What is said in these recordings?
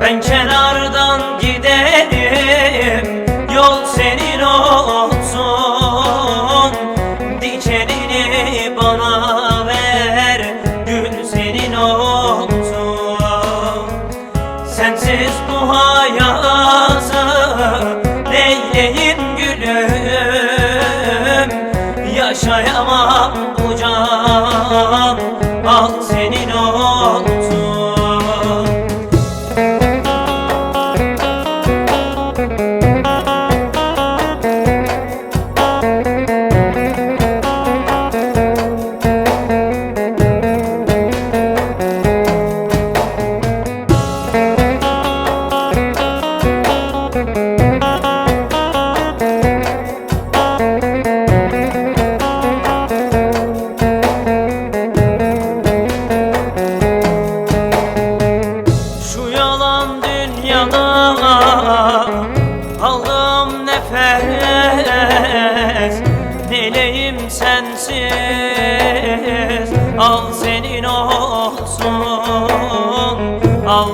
Ben kenardan giderim Yol senin olsun. Dikenini bana ver Gül senin olsun. Sensiz bu hayatı Neyleyim gülüm. Yaşayamam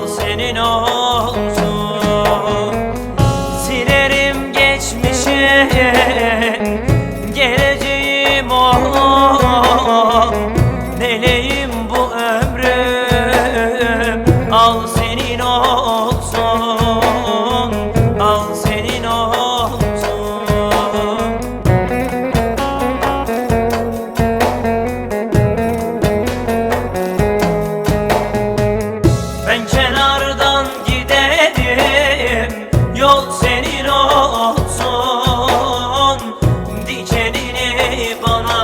senin olsun. Silerim geçmişi Geleceğim o Neleyim Dikenini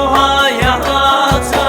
Sensiz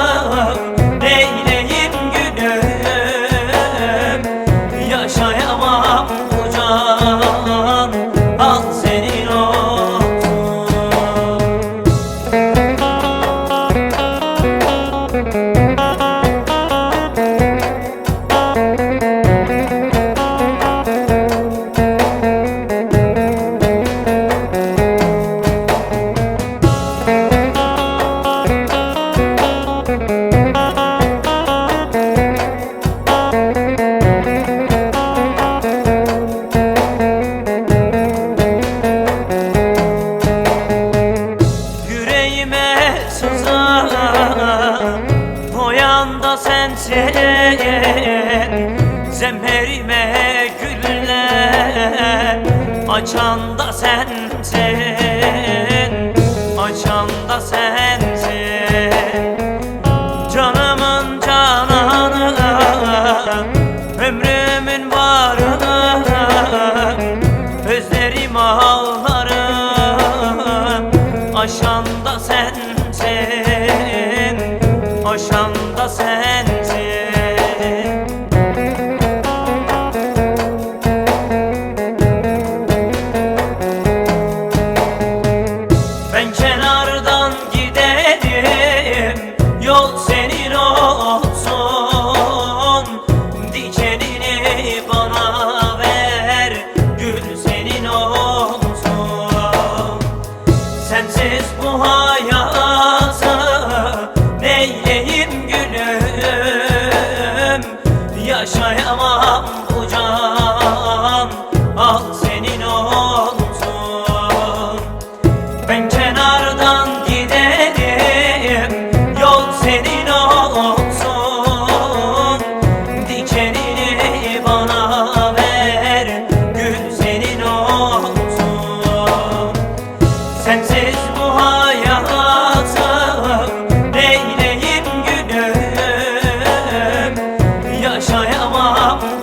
yanda sensin Zemherime güller. Açan da sensin Açan da sensin. Canımın cananı Ömrümün varı Özlerim ağlarım Aşan da sensin Koşan da sensin. yaşayamam.